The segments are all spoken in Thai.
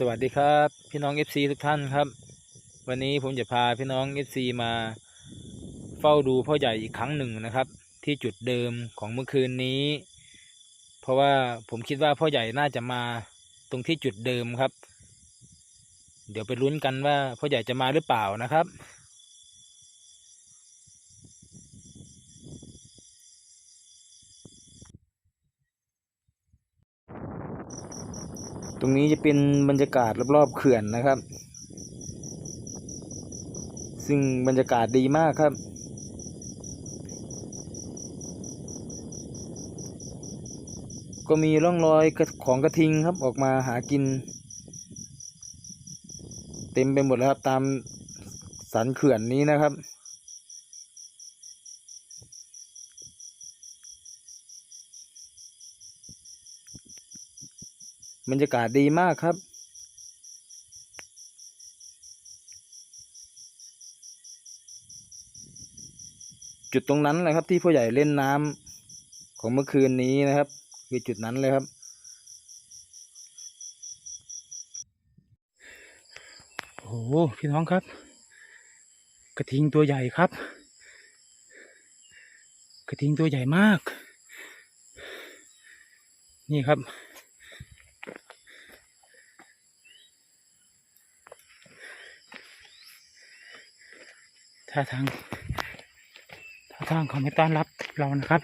สวัสดีครับ พี่น้อง FC ทุกท่านครับ วันนี้ผมจะพาพี่น้อง FC มาเฝ้าดูพ่อใหญ่อีกครั้งหนึ่งนะครับ ที่จุดเดิมของเมื่อคืนนี้ เพราะว่าผมคิดว่าพ่อใหญ่น่าจะมาตรงที่จุดเดิมครับ เดี๋ยวไปลุ้นกันว่าพ่อใหญ่จะมาหรือเปล่านะครับ ตรงนี้จะเป็นบรรยากาศรอบๆเขื่อนนะครับ ซึ่งบรรยากาศดีมากครับ ก็มีร่องรอยของกระทิงครับออกมาหากิน เต็มไปหมดแล้วครับตามสันเขื่อนนี้นะครับ บรรยากาศดีมากครับ จุดตรงนั้นเลยครับที่พ่อใหญ่เล่นน้ำของเมื่อคืนนี้นะครับ คือจุดนั้นเลยครับ โอ้โหพี่น้องครับ กระทิงตัวใหญ่ครับ กระทิงตัวใหญ่มาก นี่ครับ ท่าทางท่าทางเขาไม่ต้อนรับเรานะครับ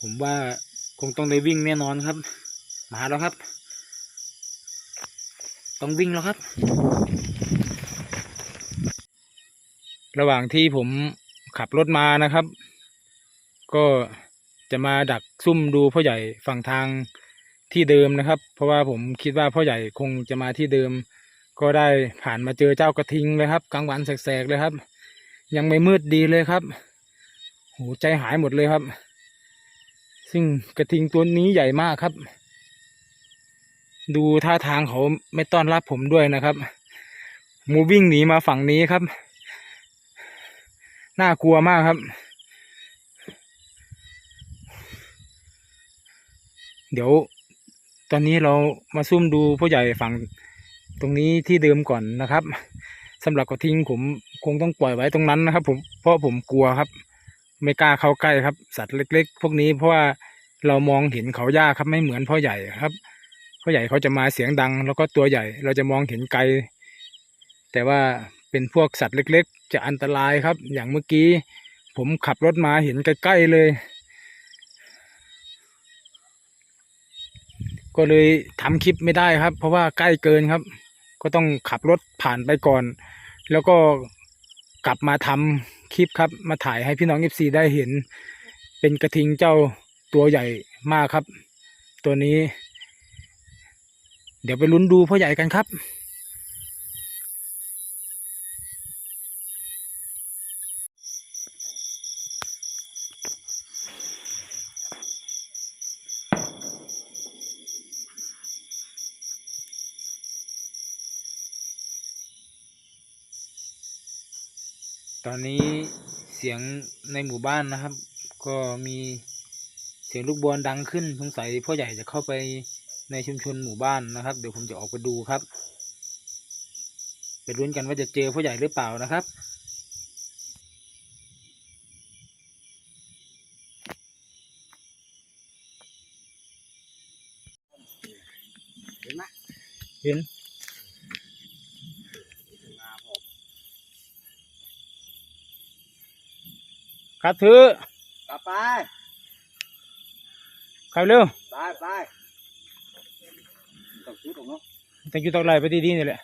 ผมว่าคงต้องได้วิ่งแน่นอนครับ มาแล้วครับ ต้องวิ่งแล้วครับ ระหว่างที่ผมขับรถมานะครับ ก็จะมาดักซุ่มดูพ่อใหญ่ฝั่งทาง ที่เดิมนะครับ เพราะว่าผมคิดว่าพ่อใหญ่คงจะมาที่เดิม ก็ได้ผ่านมาเจอเจ้ากระทิงเลยครับกลางวันแสกๆเลยครับ ยังไม่มืดดีเลยครับโหใจหายหมดเลยครับ ซึ่งกระทิงตัวนี้ใหญ่มากครับ ดูท่าทางเขาไม่ต้อนรับผมด้วยนะครับมูวิ่งหนีมาฝั่งนี้ครับ น่ากลัวมากครับ เดี๋ยว ตอนนี้เรามาซุ่มดูผู้ใหญ่ฝั่งตรงนี้ที่เดิมก่อนนะครับสำหรับกระทิงผมคงต้องปล่อยไว้ตรงนั้นนะครับ ผมเพราะผมกลัวครับ ไม่กล้าเข้าใกล้ครับ สัตว์เล็ก ๆ พวกนี้เพราะว่าเรามองเห็นเขายากครับไม่เหมือนพ่อใหญ่ครับพ่อใหญ่เขาจะมาเสียงดัง แล้วก็ตัวใหญ่เราจะมองเห็นไกล แต่ว่าเป็นพวกสัตว์เล็ก ๆ จะอันตรายครับ อย่างเมื่อกี้ ผมขับรถมาเห็นใกล้ๆเลย ก็เลยทำคลิปไม่ได้ครับ เพราะว่าใกล้เกินครับ ก็ต้องขับรถผ่านไปก่อน แล้วก็กลับมาทำคลิปครับ มาถ่ายให้พี่น้องเอฟซีได้เห็น เป็นกระทิงเจ้าตัวใหญ่มากครับ ตัวนี้ เดี๋ยวไปลุ้นดูพ่อใหญ่กันครับ ตอนนี้เสียงในหมู่บ้านนะครับ ก็มีเสียงลูกบอลดังขึ้นสงสัยพ่อใหญ่จะเข้าไปในชุมชนหมู่บ้านนะครับ เดี๋ยวผมจะออกไปดูครับไปลุ้นกันว่าจะเจอพ่อใหญ่หรือเปล่านะครับเห็น ไหมเห็นครับถือกลับไปครับเร็วไปไปต้องชุดของเนาะแต่อยู่ตอกไหลไปดีๆนี่แหละ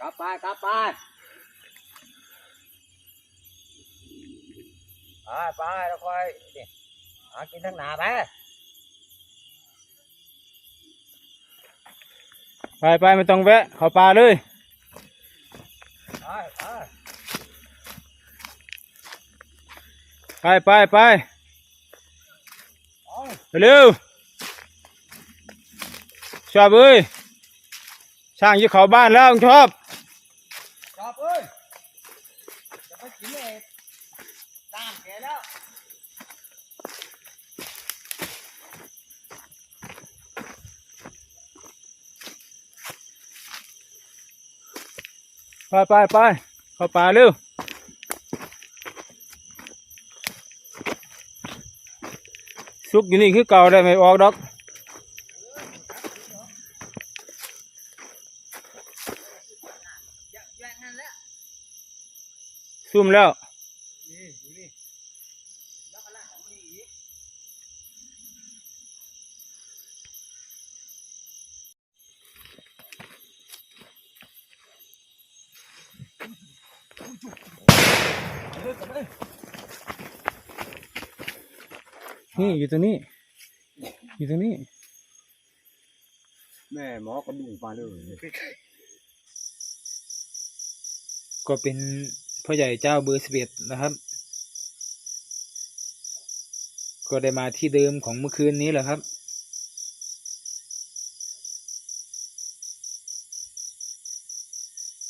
กลับไปกลับไปไปไปแล้วค่อยนี่หากินทั้งหนาไปไปไปไม่ต้องแวะเข้าป่าเลยไปไป ไปไปไปเอาเร็วชอบเอ้ยช่างยี่เขาบ้านแล้วชอบกลับเอ้ยจะไปกินไอ้ด้ามแกแกแล้วไปไปไปเข้าป่าเร็ว ซุกอยู่นี่คือเก่าได้ไม่ออกดอกซุ่มแล้วนี่ดู นี่แล้วก็ลากของมันอีกนี่อยู่ตรงนี้ อยู่ตรงนี้ แม่หมอกระดุงปลาเลยก็เป็นพ่อใหญ่เจ้าเบอร์สิบเอ็ดนะครับ ก็ได้มาที่เดิมของเมื่อคืนนี้แหละครับ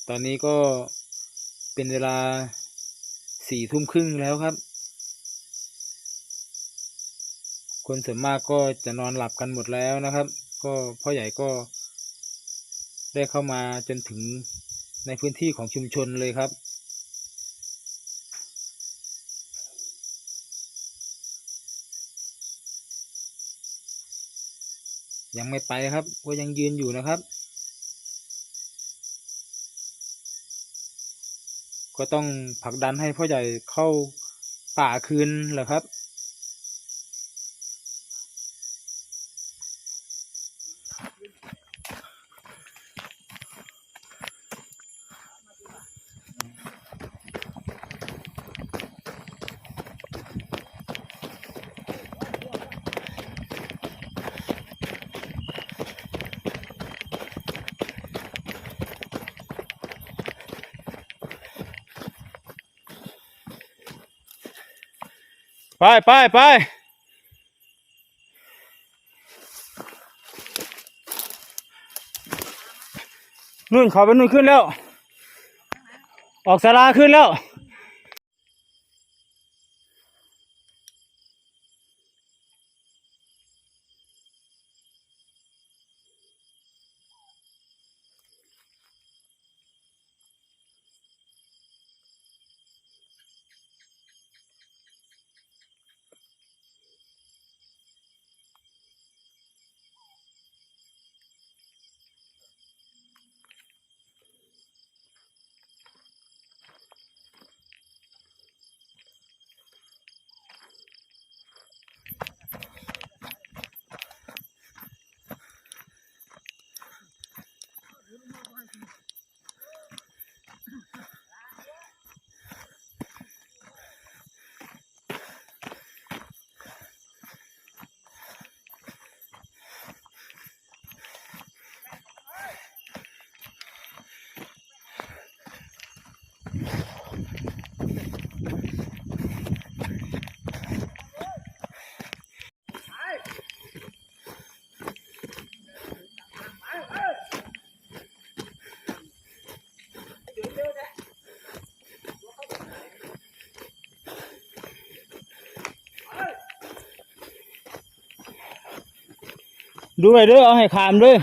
ตอนนี้ก็เป็นเวลาสี่ทุ่มครึ่งแล้วครับ คนส่วนมากก็จะนอนหลับกันหมดแล้วนะครับ ก็พ่อใหญ่ก็ ได้เข้ามาจนถึงในพื้นที่ของชุมชนเลยครับ ยังไม่ไปครับก็ยังยืนอยู่นะครับ ก็ต้องผลักดันให้พ่อใหญ่เข้าป่าคืนเหรอครับ ไปไปไปนู่นเขาไปนู่นขึ้นแล้ว ออกสาราขึ้นแล้ว ดูไปเด้อเอาให้ขามด้วย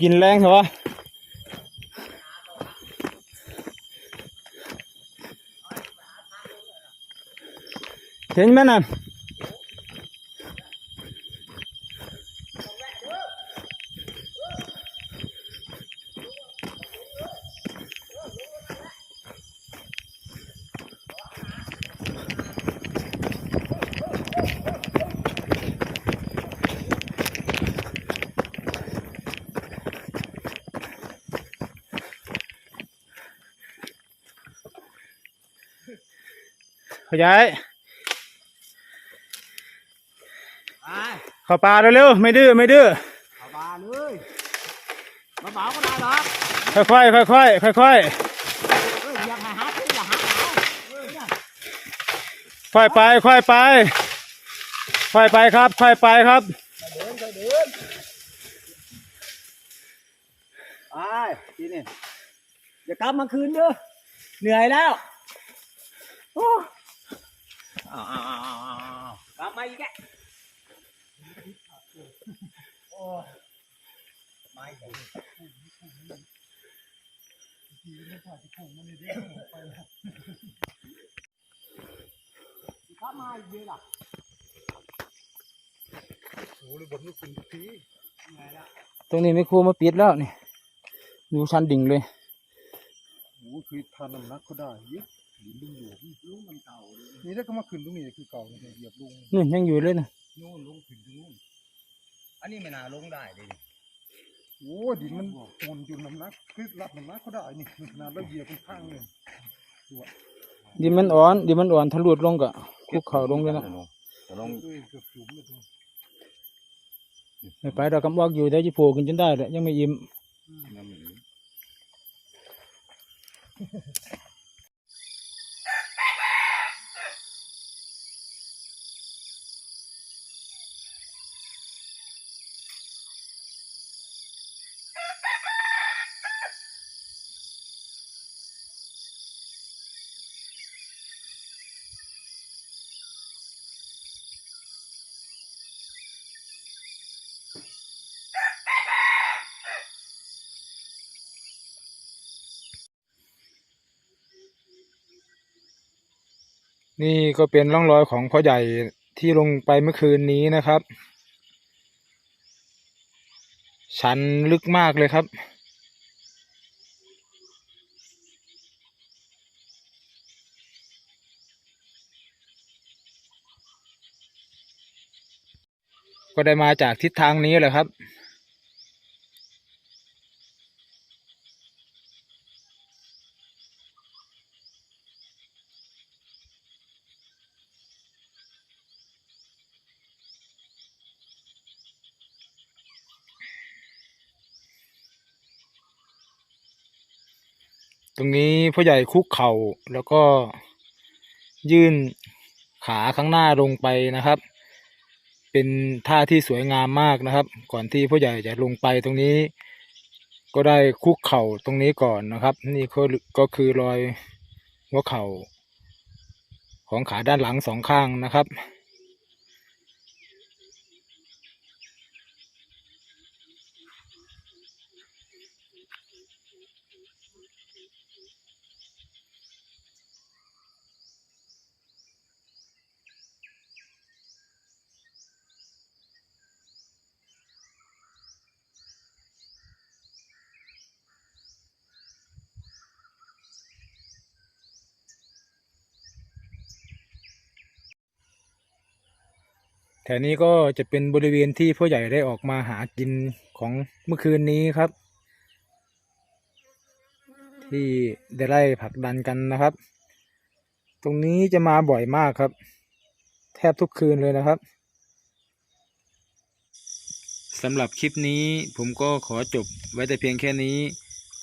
กินแรงเหรอวะเห็นไหมน่ะ ขยายไปเข้าป่าเร็วๆไม่ดื้อไม่ดื้อเอาปลาเลยมาเบาก็ได้หรอกค่อยๆค่อยๆค่อยเอ้ยอย่าหาหาขึ้นอย่าหาเอาเออเนี่ยๆค่อยไปค่อยไปค่อยไปครับค่อยไปครับเดินก็อยๆเดินไปทีนี่อย่ากลับมาคืนเด้อเหนื่อยแล้วโอ้ อ้าวอ้าวอ้าวอ้าวอ้าวกลับมาอีกแกโอ้ยไม่ถึงถ้ามาอีกเยอะล่ะโอ้เลยบอกนี่คุณทีไงล่ะตรงนี้ไม่ครูมาปิดแล้วนี่ดูชันดิ่งเลยโอ้คือทานน้ำหนักเขาได้เยอะ ดินลุงหลวมลุงมันเก่าเลยนี่ถ้าก็มาขึ้นตรงนี้คือเก่าเลยเหยียบลุงนู่นยังอยู่เลยนะนู่นลุงขึ้นตรงนู่นอันนี้ไม่น่าลงได้เลยดิโอ้ดินมันโอนอยู่น้ำหนักคือรับน้ำหนักเขาได้นี่ขนาดเราเหยียบเป็นข้างเลยดินมันอ่อนดินมันอ่อนทะลุลงก็คุกเข่าลงเลยนะแต่ลงด้วยเกือบจุ่มเลยตัวไม่ไปเรากำบอกอยู่ได้จะโผล่ขึ้นจนได้แหละยังไม่อิ่ม นี่ก็เป็นร่องรอยของพ่อใหญ่ที่ลงไปเมื่อคืนนี้นะครับ ชันลึกมากเลยครับ ก็ได้มาจากทิศทางนี้แหละครับ ตรงนี้พ่อใหญ่คุกเข่าแล้วก็ยื่นขาข้างหน้าลงไปนะครับ เป็นท่าที่สวยงามมากนะครับ ก่อนที่พ่อใหญ่จะลงไปตรงนี้ ก็ได้คุกเข่าตรงนี้ก่อนนะครับ นี่ก็ก็คือรอยหัวเข่าของขาด้านหลังสองข้างนะครับ ถวนี้ก็จะเป็นบริเวณที่พ่อใหญ่ได้ออกมาหากินของเมื่อคืนนี้ครับ ที่ได้ไล่ผักดันกันนะครับ ตรงนี้จะมาบ่อยมากครับ แทบทุกคืนเลยนะครับสำหรับคลิปนี้ผมก็ขอจบไว้แต่เพียงแค่นี้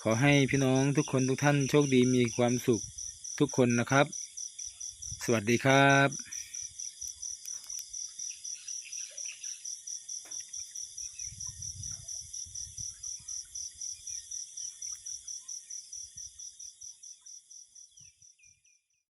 ขอให้พี่น้องทุกคนทุกท่านโชคดีมีความสุขทุกคนนะครับ สวัสดีครับ